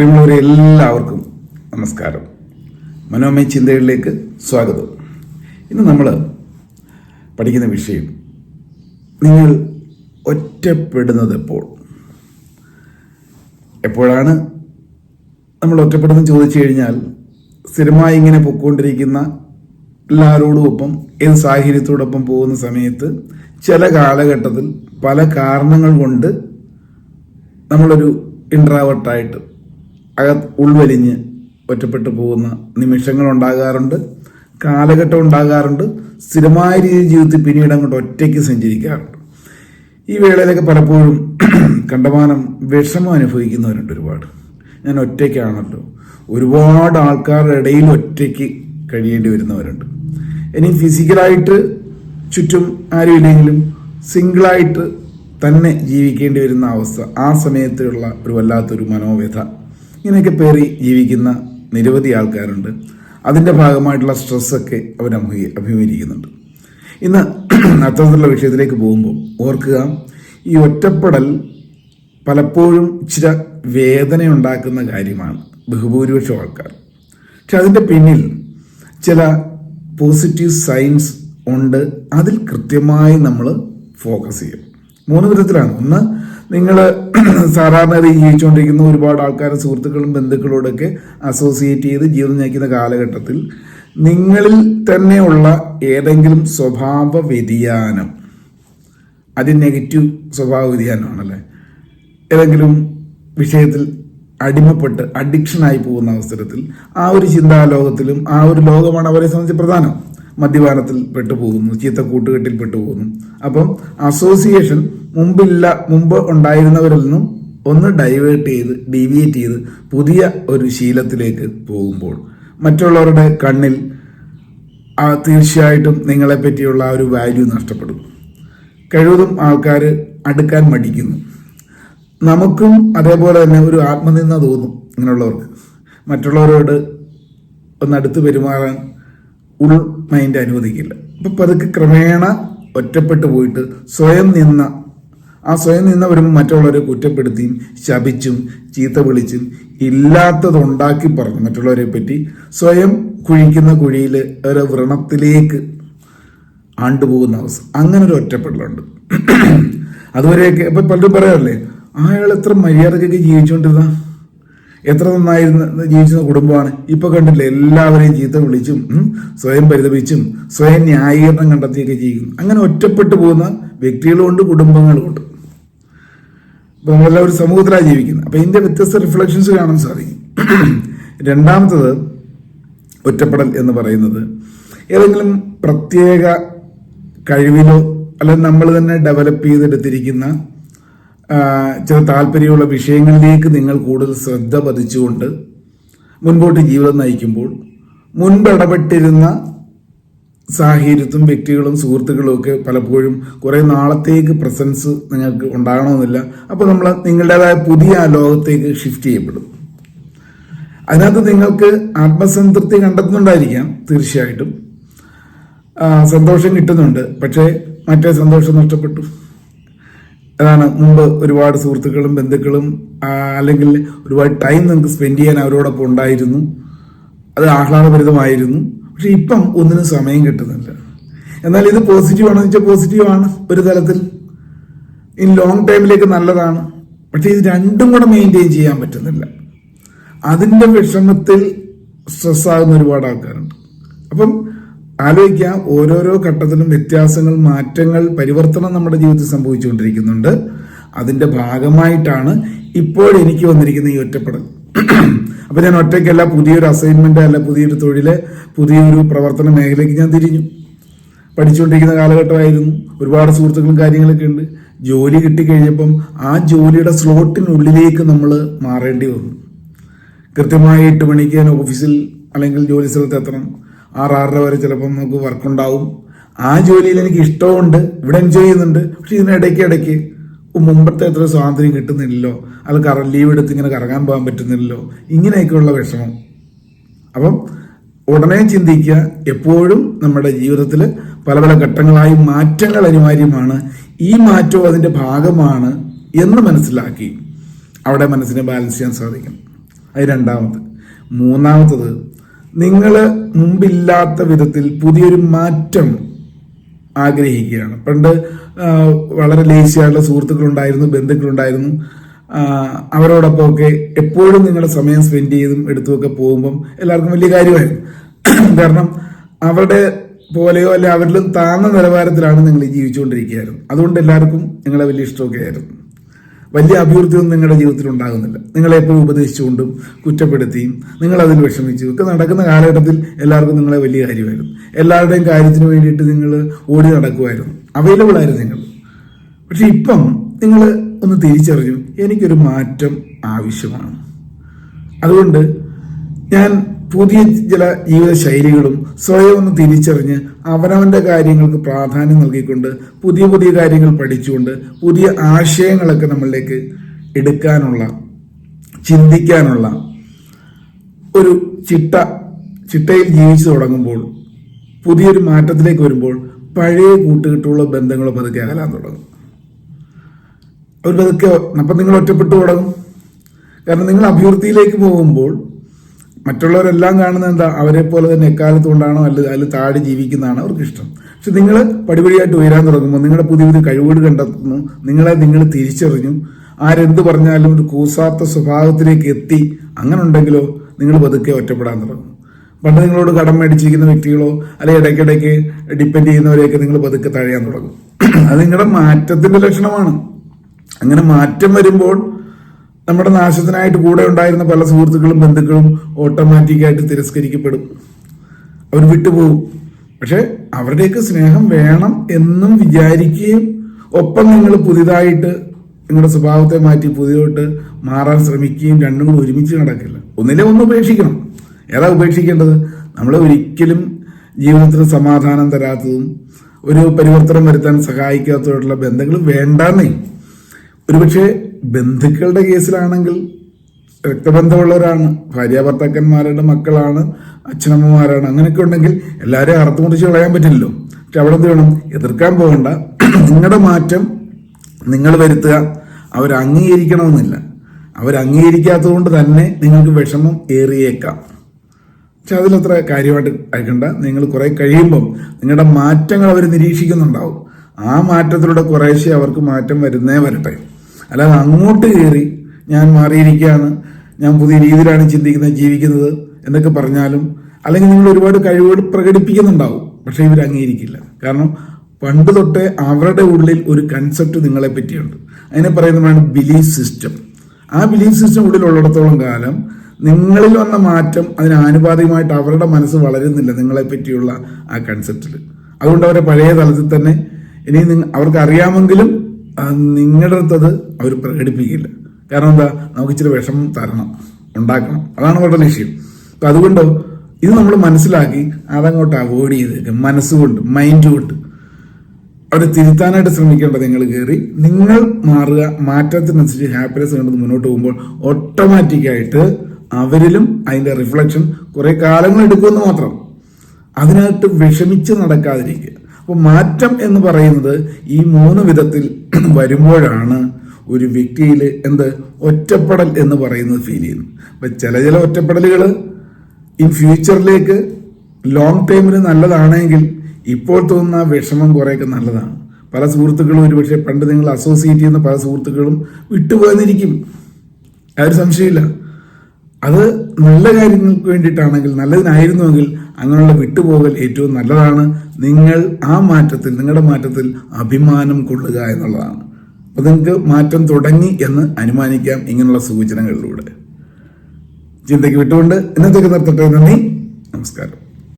പ്രിയമുള്ളവരെ എല്ലാവർക്കും നമസ്കാരം. മനോമയ ചിന്തകളിലേക്ക് സ്വാഗതം. ഇന്ന് നമ്മൾ പഠിക്കുന്ന വിഷയം നിങ്ങൾ ഒറ്റപ്പെടുന്നത് എപ്പോൾ? എപ്പോഴാണ് നമ്മൾ ഒറ്റപ്പെടുന്നത് ചോദിച്ചു കഴിഞ്ഞാൽ സ്ഥിരമായി ഇങ്ങനെ പൊയ്ക്കൊണ്ടിരിക്കുന്ന എല്ലാവരോടും ഒപ്പം ഏത് സാഹചര്യത്തോടൊപ്പം പോകുന്ന സമയത്ത് ചില കാലഘട്ടത്തിൽ പല കാരണങ്ങൾ കൊണ്ട് നമ്മളൊരു ഇൻട്രാവർട്ടായിട്ട് അകത്ത് ഉൾവലിഞ്ഞ് ഒറ്റപ്പെട്ടു പോകുന്ന നിമിഷങ്ങൾ ഉണ്ടാകാറുണ്ട് കാലഘട്ടം ഉണ്ടാകാറുണ്ട് സ്ഥിരമായ രീതിയിൽ ജീവിതത്തിൽ പിന്നീട് അങ്ങോട്ട് ഒറ്റയ്ക്ക് സഞ്ചരിക്കാറുണ്ട്. ഈ വേളയിലൊക്കെ പലപ്പോഴും കണ്ടമാനം വിഷമം അനുഭവിക്കുന്നവരുണ്ട് ഒരുപാട്. ഞാൻ ഒറ്റയ്ക്കാണല്ലോ. ഒരുപാട് ആൾക്കാരുടെ ഇടയിൽ ഒറ്റയ്ക്ക് കഴിയേണ്ടി വരുന്നവരുണ്ട്. ഇനി ഫിസിക്കലായിട്ട് ചുറ്റും ആരും ഇല്ലെങ്കിലും സിംഗിളായിട്ട് തന്നെ ജീവിക്കേണ്ടി വരുന്ന അവസ്ഥ ആ സമയത്തുള്ള ഒരു വല്ലാത്തൊരു മനോവ്യഥ ഇങ്ങനെയൊക്കെ പേറി ജീവിക്കുന്ന നിരവധി ആൾക്കാരുണ്ട്. അതിന്റെ ഭാഗമായിട്ടുള്ള സ്ട്രെസ്സൊക്കെ അവർ അഭിമുഖീ അഭിമുഖീകരിക്കുന്നുണ്ട്. ഇന്ന് അത്തരത്തിലുള്ള വിഷയത്തിലേക്ക് പോകുമ്പോൾ ഓർക്കുക ഈ ഒറ്റപ്പെടൽ പലപ്പോഴും ഇച്ചിരി വേദന ഉണ്ടാക്കുന്ന കാര്യമാണ്. ബഹുഭൂരിപക്ഷം ആൾക്കാർ പക്ഷെ അതിന്റെ പിന്നിൽ ചില പോസിറ്റീവ് സൈൻസ് ഉണ്ട്. അതിൽ കൃത്യമായി നമ്മൾ ഫോക്കസ് ചെയ്യും മൂന്ന് വിധത്തിലാണ്. ഒന്ന് നിങ്ങൾ സാധാരണ ജീവിച്ചുകൊണ്ടിരിക്കുന്ന ഒരുപാട് ആൾക്കാരും സുഹൃത്തുക്കളും ബന്ധുക്കളോടൊക്കെ അസോസിയേറ്റ് ചെയ്ത് ജീവിതം നയിക്കുന്ന കാലഘട്ടത്തിൽ നിങ്ങളിൽ തന്നെയുള്ള ഏതെങ്കിലും സ്വഭാവ വ്യതിയാനം അത് നെഗറ്റീവ് സ്വഭാവ വ്യതിയാനമാണല്ലേ? ഏതെങ്കിലും വിഷയത്തിൽ അടിമപ്പെട്ട് അഡിക്ഷനായി പോകുന്ന അവസരത്തിൽ ആ ഒരു ചിന്താലോകത്തിലും ആ ഒരു ലോകമാണ് അവരെ സംബന്ധിച്ച് പ്രധാനം. മദ്യപാനത്തിൽ പെട്ടുപോകുന്നു ചീത്ത കൂട്ടുകെട്ടിൽ പെട്ടുപോകുന്നു. അപ്പം അസോസിയേഷൻ മുമ്പില്ല മുമ്പ് ഉണ്ടായിരുന്നവരിൽ നിന്നും ഒന്ന് ഡൈവേർട്ട് ചെയ്ത് ഡീവിയേറ്റ് ചെയ്ത് പുതിയ ഒരു ശീലത്തിലേക്ക് പോകുമ്പോൾ മറ്റുള്ളവരുടെ കണ്ണിൽ തീർച്ചയായിട്ടും നിങ്ങളെ പറ്റിയുള്ള ആ ഒരു വാല്യൂ നഷ്ടപ്പെടും കഴിവതും ആൾക്കാർ അടുക്കാൻ മടിക്കുന്നു. നമുക്കും അതേപോലെ തന്നെ ഒരു ആത്മനിന്ന തോന്നും ഇങ്ങനെയുള്ളവർക്ക്. മറ്റുള്ളവരോട് ഒന്ന് അടുത്ത് പെരുമാറാൻ ഉൾ മൈൻഡ് അനുവദിക്കില്ല. അപ്പം പതുക്കെ ക്രമേണ ഒറ്റപ്പെട്ടു പോയിട്ട് സ്വയം നിന്ന ആ സ്വയം നിന്നവരും മറ്റുള്ളവരെ കുറ്റപ്പെടുത്തിയും ശപിച്ചും ചീത്ത വിളിച്ചും ഇല്ലാത്തതുണ്ടാക്കി പറഞ്ഞു. മറ്റുള്ളവരെ പറ്റി സ്വയം കുഴിക്കുന്ന കുഴിയിൽ ഒരു വ്രണത്തിലേക്ക് ആണ്ടുപോകുന്ന അവസ്ഥ. അങ്ങനെ ഒരു ഒറ്റപ്പെടലുണ്ട്. അതുവരെയൊക്കെ ഇപ്പൊ പലരും പറയാറില്ലേ അയാൾ എത്ര മര്യാദക്കൊക്കെ ജീവിച്ചുകൊണ്ടിരുന്ന എത്ര നന്നായിരുന്ന ജീവിച്ചിരുന്ന കുടുംബമാണ്? ഇപ്പൊ കണ്ടില്ല എല്ലാവരെയും ചീത്ത വിളിച്ചും സ്വയം പരിതപിച്ചും സ്വയം ന്യായീകരണം കണ്ടെത്തിയൊക്കെ ജീവിക്കും അങ്ങനെ ഒറ്റപ്പെട്ടു പോകുന്ന വ്യക്തികളുമുണ്ട് കുടുംബങ്ങളുമുണ്ട് നമ്മളെല്ലാം ഒരു സമൂഹത്തിലാണ് ജീവിക്കുന്നത്. അപ്പൊ ഇതിന്റെ വ്യത്യസ്ത റിഫ്ലക്ഷൻസ് കാണാൻ സാധിക്കും. രണ്ടാമത്തത് ഒറ്റപ്പെടൽ എന്ന് പറയുന്നത് ഏതെങ്കിലും പ്രത്യേക കഴിവിലോ അല്ലെങ്കിൽ നമ്മൾ തന്നെ ഡെവലപ്പ് ചെയ്തെടുത്തിരിക്കുന്ന ചില താല്പര്യമുള്ള വിഷയങ്ങളിലേക്ക് നിങ്ങൾ കൂടുതൽ ശ്രദ്ധ പതിച്ചുകൊണ്ട് മുൻപോട്ട് ജീവിതം നയിക്കുമ്പോൾ മുൻപ് ഇടപെട്ടിരുന്ന സാഹചര്യത്തും വ്യക്തികളും സുഹൃത്തുക്കളും ഒക്കെ പലപ്പോഴും കുറേ നാളത്തേക്ക് പ്രസൻസ് നിങ്ങൾക്ക് ഉണ്ടാകണമെന്നില്ല. അപ്പോൾ നമ്മൾ നിങ്ങളുടേതായ പുതിയ ലോകത്തേക്ക് ഷിഫ്റ്റ് ചെയ്യപ്പെടും. അതിനകത്ത് നിങ്ങൾക്ക് ആത്മസംതൃപ്തി കണ്ടെത്തുന്നുണ്ടായിരിക്കാം തീർച്ചയായിട്ടും. സന്തോഷം കിട്ടുന്നുണ്ട്. പക്ഷേ മറ്റേ സന്തോഷം നഷ്ടപ്പെട്ടു. അതാണ് മുമ്പ് ഒരുപാട് സുഹൃത്തുക്കളും ബന്ധുക്കളും അല്ലെങ്കിൽ ഒരുപാട് ടൈം നിങ്ങൾക്ക് സ്പെൻഡ് ചെയ്യാൻ അവരോടൊപ്പം ഉണ്ടായിരുന്നു. അത് ആഹ്ലാദഭരിതമായിരുന്നു. പക്ഷെ ഇപ്പം ഒന്നിനും സമയം കിട്ടുന്നില്ല. എന്നാൽ ഇത് പോസിറ്റീവ് ആണെന്ന് വെച്ചാൽ പോസിറ്റീവ് ആണ് ഒരു തരത്തിൽ. ഇൻ ലോങ് ടൈമിലേക്ക് നല്ലതാണ്. പക്ഷേ ഇത് രണ്ടും കൂടെ മെയിന്റെയിൻ ചെയ്യാൻ പറ്റുന്നില്ല. അതിന്റെ വിഷമത്തിൽ സ്ട്രെസ് ആകുന്ന ഒരുപാട് ആൾക്കാരുണ്ട്. അപ്പം ആലോചിക്കുക ഓരോരോ ഘട്ടത്തിലും വ്യത്യാസങ്ങൾ മാറ്റങ്ങൾ പരിവർത്തനം നമ്മുടെ ജീവിതത്തിൽ സംഭവിച്ചുകൊണ്ടിരിക്കുന്നുണ്ട്. അതിന്റെ ഭാഗമായിട്ടാണ് ഇപ്പോൾ എനിക്ക് വന്നിരിക്കുന്ന ഈ ഒറ്റപ്പെടൽ. അപ്പൊ ഞാൻ ഒറ്റയ്ക്കല്ല പുതിയൊരു അസൈൻമെന്റ് അല്ല പുതിയൊരു തൊഴിൽ പുതിയൊരു പ്രവർത്തന മേഖലയ്ക്ക് ഞാൻ തിരിഞ്ഞു. പഠിച്ചുകൊണ്ടിരിക്കുന്ന കാലഘട്ടമായിരുന്നു. ഒരുപാട് സുഹൃത്തുക്കളും കാര്യങ്ങളൊക്കെ ഉണ്ട്. ജോലി കിട്ടിക്കഴിഞ്ഞപ്പം ആ ജോലിയുടെ സ്ലോട്ടിനുള്ളിലേക്ക് നമ്മൾ മാറേണ്ടി വന്നു. കൃത്യമായി എട്ട് മണിക്ക് ഞാൻ ഓഫീസിൽ അല്ലെങ്കിൽ ജോലി സ്ഥലത്ത് എത്തണം. ആറ് ആറര വരെ ചിലപ്പം നമുക്ക് വർക്ക് ഉണ്ടാവും. ആ ജോലിയിൽ എനിക്ക് ഇഷ്ടമുണ്ട് ഇവിടെ എൻജോയ് ചെയ്യുന്നുണ്ട്. പക്ഷെ ഇതിനിടയ്ക്ക് ഇടയ്ക്ക് മുമ്പത്തെ അത്ര സ്വാതന്ത്ര്യം കിട്ടുന്നില്ലല്ലോ. അത് കറ ലീവ് എടുത്ത് ഇങ്ങനെ കറങ്ങാൻ പോകാൻ പറ്റുന്നില്ലല്ലോ. ഇങ്ങനെയൊക്കെയുള്ള വിഷമം. അപ്പം ഉടനെ ചിന്തിക്കുക എപ്പോഴും നമ്മുടെ ജീവിതത്തിൽ പല പല ഘട്ടങ്ങളായി മാറ്റങ്ങൾ അനിവാര്യമാണ്. ഈ മാറ്റവും അതിന്റെ ഭാഗമാണ് എന്ന് മനസ്സിലാക്കി അവിടെ മനസ്സിനെ ബാലൻസ് ചെയ്യാൻ സാധിക്കും അത് രണ്ടാമത്. മൂന്നാമത്തത് നിങ്ങൾ മുമ്പില്ലാത്ത വിധത്തിൽ പുതിയൊരു മാറ്റം ആഗ്രഹിക്കുകയാണ്. പണ്ട് വളരെ ലേസിയായിട്ടുള്ള സുഹൃത്തുക്കളുണ്ടായിരുന്നു ബന്ധുക്കളുണ്ടായിരുന്നു. അവരോടൊപ്പം അവരോടൊപ്പമൊക്കെ എപ്പോഴും നിങ്ങളുടെ സമയം സ്പെൻഡ് ചെയ്തും എടുത്തുമൊക്കെ പോകുമ്പം എല്ലാവർക്കും വലിയ കാര്യമായിരുന്നു. കാരണം അവരുടെ പോലെയോ അല്ലെ അവരിലും താഴ്ന്ന നിലവാരത്തിലാണ് നിങ്ങൾ ജീവിച്ചുകൊണ്ടിരിക്കുകയായിരുന്നു. അതുകൊണ്ട് എല്ലാവർക്കും നിങ്ങളെ വലിയ ഇഷ്ടമൊക്കെ ആയിരുന്നു വലിയ അഭിവൃദ്ധിയൊന്നും നിങ്ങളുടെ ജീവിതത്തിൽ ഉണ്ടാകുന്നില്ല നിങ്ങളെ എപ്പോഴും ഉപദേശിച്ചുകൊണ്ടും കുറ്റപ്പെടുത്തിയും നിങ്ങൾ അതിൽ വിഷമിച്ചു. ഒക്കെ നടക്കുന്ന കാലഘട്ടത്തിൽ എല്ലാവർക്കും നിങ്ങളെ വലിയ കാര്യമായിരുന്നു. എല്ലാവരുടെയും കാര്യത്തിന് വേണ്ടിയിട്ട് നിങ്ങൾ ഓടി നടക്കുമായിരുന്നു. അവൈലബിൾ ആയിരുന്നു നിങ്ങൾ. പക്ഷെ ഇപ്പം നിങ്ങൾ ഒന്ന് തിരിച്ചറിഞ്ഞു. എനിക്കൊരു മാറ്റം ആവശ്യമാണ്. അതുകൊണ്ട് ഞാൻ പുതിയ ചില ജീവിത ശൈലികളും സ്വയം ഒന്ന് തിരിച്ചറിഞ്ഞ് അവനവന്റെ കാര്യങ്ങൾക്ക് പ്രാധാന്യം നൽകിക്കൊണ്ട് പുതിയ പുതിയ കാര്യങ്ങൾ പഠിച്ചുകൊണ്ട് പുതിയ ആശയങ്ങളൊക്കെ നമ്മളിലേക്ക് എടുക്കാനുള്ള ചിന്തിക്കാനുള്ള ഒരു ചിട്ട ചിട്ടയിൽ ജീവിച്ചു തുടങ്ങുമ്പോൾ പുതിയൊരു മാറ്റത്തിലേക്ക് വരുമ്പോൾ പഴയ കൂട്ടുകെട്ടുള്ള ബന്ധങ്ങൾ പതുക്കെ അകലാൻ തുടങ്ങും. അവർ പതുക്കെ അപ്പം നിങ്ങൾ ഒറ്റപ്പെട്ടു തുടങ്ങും. കാരണം നിങ്ങൾ അഭിവൃദ്ധിയിലേക്ക് പോകുമ്പോൾ മറ്റുള്ളവരെല്ലാം കാണുന്നത് എന്താ അവരെ പോലെ തന്നെ എക്കാലത്ത് കൊണ്ടാണോ അല്ല അതിൽ താഴെ ജീവിക്കുന്നതാണ് അവർക്ക് ഇഷ്ടം പക്ഷെ നിങ്ങൾ പടിപടിയായിട്ട് ഉയരാൻ തുടങ്ങുമ്പോൾ നിങ്ങളുടെ പുതിയ പുതിയ കഴിവുകൾ കണ്ടെത്തുന്നു നിങ്ങളെ നിങ്ങൾ തിരിച്ചറിഞ്ഞു. ആരെന്ത് പറഞ്ഞാലും ഒരു കൂസാത്ത സ്വഭാവത്തിലേക്ക് എത്തി അങ്ങനെ ഉണ്ടെങ്കിലോ നിങ്ങൾ പതുക്കെ ഒറ്റപ്പെടാൻ തുടങ്ങും. പണ്ട് നിങ്ങളോട് കടം മേടിച്ചിരിക്കുന്ന വ്യക്തികളോ അല്ലെങ്കിൽ ഇടയ്ക്കിടയ്ക്ക് ഡിപ്പെൻഡ് ചെയ്യുന്നവരെയൊക്കെ നിങ്ങൾ പതുക്കെ തഴയാൻ തുടങ്ങും. അത് നിങ്ങളുടെ മാറ്റത്തിന്റെ ലക്ഷണമാണ്. അങ്ങനെ മാറ്റം വരുമ്പോൾ നമ്മുടെ നാശത്തിനായിട്ട് കൂടെ ഉണ്ടായിരുന്ന പല സുഹൃത്തുക്കളും ബന്ധുക്കളും ഓട്ടോമാറ്റിക്കായിട്ട് തിരസ്കരിക്കപ്പെടും. അവർ വിട്ടുപോകും. പക്ഷെ അവരുടെയൊക്കെ സ്നേഹം വേണം എന്നും വിചാരിക്കുകയും ഒപ്പം നിങ്ങൾ പുതിയതായിട്ട് നിങ്ങളുടെ സ്വഭാവത്തെ മാറ്റി പുതിയതായിട്ട് മാറാൻ ശ്രമിക്കുകയും രണ്ടും ഒരുമിച്ച് നടക്കില്ല. ഒന്നിലെ ഒന്ന് ഉപേക്ഷിക്കണം. ഏതാ ഉപേക്ഷിക്കേണ്ടത്? നമ്മൾ ഒരിക്കലും ജീവിതത്തിന് സമാധാനം തരാത്തതും ഒരു പരിവർത്തനം വരുത്താൻ സഹായിക്കാത്തതായിട്ടുള്ള ബന്ധങ്ങൾ വേണ്ടാന്നേ. ഒരുപക്ഷെ ബന്ധുക്കളുടെ കേസിലാണെങ്കിൽ രക്തബന്ധമുള്ളവരാണ് ഭാര്യ ഭർത്താക്കന്മാരുടെ മക്കളാണ് അച്ഛനമ്മമാരാണ് അങ്ങനെയൊക്കെ ഉണ്ടെങ്കിൽ എല്ലാവരെയും അറുത്തു മുറിച്ച് കളയാൻ പറ്റില്ലല്ലോ. പക്ഷെ അവിടെ എന്ത് വേണം? എതിർക്കാൻ പോകണ്ട. നിങ്ങളുടെ മാറ്റം നിങ്ങൾ വരുത്തുക. അവർ അംഗീകരിക്കണമെന്നില്ല. അവർ അംഗീകരിക്കാത്തത് കൊണ്ട് തന്നെ നിങ്ങൾക്ക് വിഷമം ഏറിയേക്കാം. പക്ഷെ അതിലത്ര കാര്യമായിട്ട് അയക്കണ്ട. നിങ്ങൾ കുറെ കഴിയുമ്പം നിങ്ങളുടെ മാറ്റങ്ങൾ അവർ നിരീക്ഷിക്കുന്നുണ്ടാവും. ആ മാറ്റത്തിലൂടെ കുറേശ്ശെ അവർക്ക് മാറ്റം വരുന്നേ വരട്ടെ. അല്ലാതെ അങ്ങോട്ട് കയറി ഞാൻ മാറിയിരിക്കുകയാണ്. ഞാൻ പുതിയ രീതിയിലാണ് ചിന്തിക്കുന്നത് ജീവിക്കുന്നത് എന്നൊക്കെ പറഞ്ഞാലും അല്ലെങ്കിൽ നിങ്ങൾ ഒരുപാട് കഴിവുകൾ പ്രകടിപ്പിക്കുന്നുണ്ടാവും. പക്ഷെ ഇവർ അംഗീകരിക്കില്ല. കാരണം പണ്ട് തൊട്ടേ അവരുടെ ഉള്ളിൽ ഒരു കൺസെപ്റ്റ് നിങ്ങളെ പറ്റിയുണ്ട്. അതിനെ പറയുന്നതാണ് ബിലീഫ് സിസ്റ്റം ആ ബിലീഫ് സിസ്റ്റം ഉള്ളിലുള്ളിടത്തോളം കാലം നിങ്ങളിൽ വന്ന മാറ്റം അതിന് ആനുപാതികമായിട്ട് അവരുടെ മനസ്സ് വളരുന്നില്ല നിങ്ങളെ പറ്റിയുള്ള ആ കൺസെപ്റ്റിൽ അതുകൊണ്ട് അവരെ പഴയ തലത്തിൽ തന്നെ ഇനി അവർക്ക് അറിയാമെങ്കിലും നിങ്ങളുടെ അടുത്തത് അവർ പ്രകടിപ്പിക്കില്ല. കാരണം എന്താ? നമുക്ക് ഇച്ചിരി വിഷമം തരണം ഉണ്ടാക്കണം. അതാണ് അവരുടെ ലക്ഷ്യം. അപ്പൊ അതുകൊണ്ട്? ഇത് നമ്മൾ മനസ്സിലാക്കി അതങ്ങോട്ട് അവോയ്ഡ് ചെയ്തേക്കും. മനസ്സുകൊണ്ട് മൈൻഡ് കൊണ്ട് അവരെ തിരുത്താനായിട്ട് ശ്രമിക്കേണ്ടത് നിങ്ങൾ കയറി നിങ്ങൾ മാറുക മാറ്റത്തിനനുസരിച്ച് ഹാപ്പിനെസ് കണ്ടത് മുന്നോട്ട് പോകുമ്പോൾ ഓട്ടോമാറ്റിക്കായിട്ട് അവരിലും അതിന്റെ റിഫ്ലക്ഷൻ കുറേ കാലങ്ങൾ എടുക്കുമെന്ന് മാത്രം. അതിനകത്ത് വിഷമിച്ച് നടക്കാതിരിക്കുക. അപ്പോൾ മാറ്റം എന്ന് പറയുന്നത് ഈ മൂന്ന് വിധത്തിൽ വരുമ്പോഴാണ് ഒരു വ്യക്തിയിൽ എന്ത്? ഒറ്റപ്പെടൽ എന്ന് പറയുന്നത് ഫീൽ ചെയ്യുന്നത്. അപ്പൊ ചില ചില ഒറ്റപ്പെടലുകൾ ഇൻ ഫ്യൂച്ചറിലേക്ക് ലോങ് ടൈമിന് നല്ലതാണെങ്കിൽ ഇപ്പോൾ തോന്നുന്ന വിഷമം കുറേയൊക്കെ നല്ലതാണ്. പല സുഹൃത്തുക്കളും ഒരുപക്ഷെ പണ്ട് നിങ്ങൾ അസോസിയേറ്റ് ചെയ്യുന്ന പല സുഹൃത്തുക്കളും വിട്ടുപോയെന്നിരിക്കും ആ ഒരു സംശയമില്ല. അത് നല്ല കാര്യങ്ങൾക്ക് വേണ്ടിയിട്ടാണെങ്കിൽ നല്ലതിനായിരുന്നുവെങ്കിൽ അങ്ങനെയുള്ള വിട്ടുപോകൽ ഏറ്റവും നല്ലതാണ്. നിങ്ങൾ ആ മാറ്റത്തിൽ നിങ്ങളുടെ മാറ്റത്തിൽ അഭിമാനം കൊള്ളുക എന്നുള്ളതാണ്. അപ്പൊ നിങ്ങൾക്ക് മാറ്റം തുടങ്ങി എന്ന് അനുമാനിക്കാം ഇങ്ങനെയുള്ള സൂചനകളിലൂടെ. ചിന്തയ്ക്ക് വിട്ടുകൊണ്ട്? ഇന്നത്തേക്ക് നിർത്തട്ടെ. നന്ദി. നമസ്കാരം.